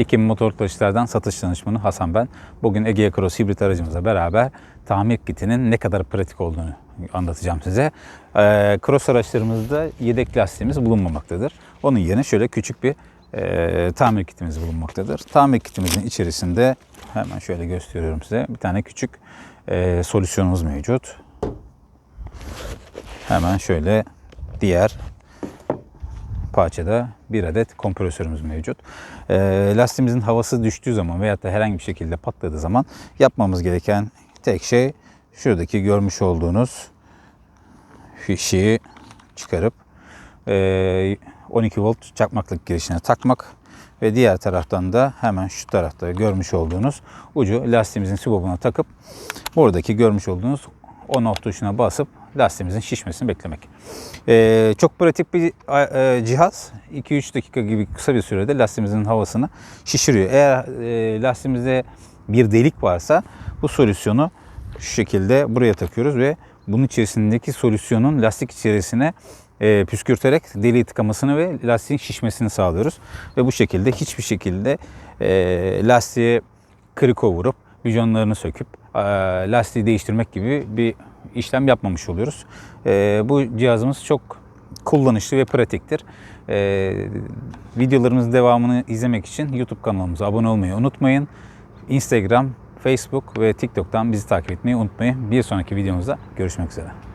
Dikim Motor Taşıtlardan satış danışmanı Hasan ben. Bugün Egea Cross hibrit aracımızla beraber tamir kitinin ne kadar pratik olduğunu anlatacağım size. Ee, cross araçlarımızda yedek lastiğimiz bulunmamaktadır. Onun yerine şöyle küçük bir e, tamir kitimiz bulunmaktadır. Tamir kitimizin içerisinde hemen şöyle gösteriyorum size. Bir tane küçük e, solüsyonumuz mevcut. Hemen şöyle diğer parçada bir adet kompresörümüz mevcut. E, lastiğimizin havası düştüğü zaman veyahut da herhangi bir şekilde patladığı zaman yapmamız gereken tek şey şuradaki görmüş olduğunuz fişi çıkarıp e, 12 volt çakmaklık girişine takmak ve diğer taraftan da hemen şu tarafta görmüş olduğunuz ucu lastiğimizin sibobuna takıp buradaki görmüş olduğunuz on off tuşuna basıp lastiğimizin şişmesini beklemek. Ee, çok pratik bir e, cihaz. 2-3 dakika gibi kısa bir sürede lastiğimizin havasını şişiriyor. Eğer e, lastiğimizde bir delik varsa bu solüsyonu şu şekilde buraya takıyoruz ve bunun içerisindeki solüsyonun lastik içerisine e, püskürterek deliği tıkamasını ve lastiğin şişmesini sağlıyoruz. Ve bu şekilde hiçbir şekilde e, lastiğe kriko vurup vijonlarını söküp e, lastiği değiştirmek gibi bir işlem yapmamış oluyoruz. E, bu cihazımız çok kullanışlı ve pratiktir. E, videolarımızın devamını izlemek için YouTube kanalımıza abone olmayı unutmayın. Instagram, Facebook ve TikTok'tan bizi takip etmeyi unutmayın. Bir sonraki videomuzda görüşmek üzere.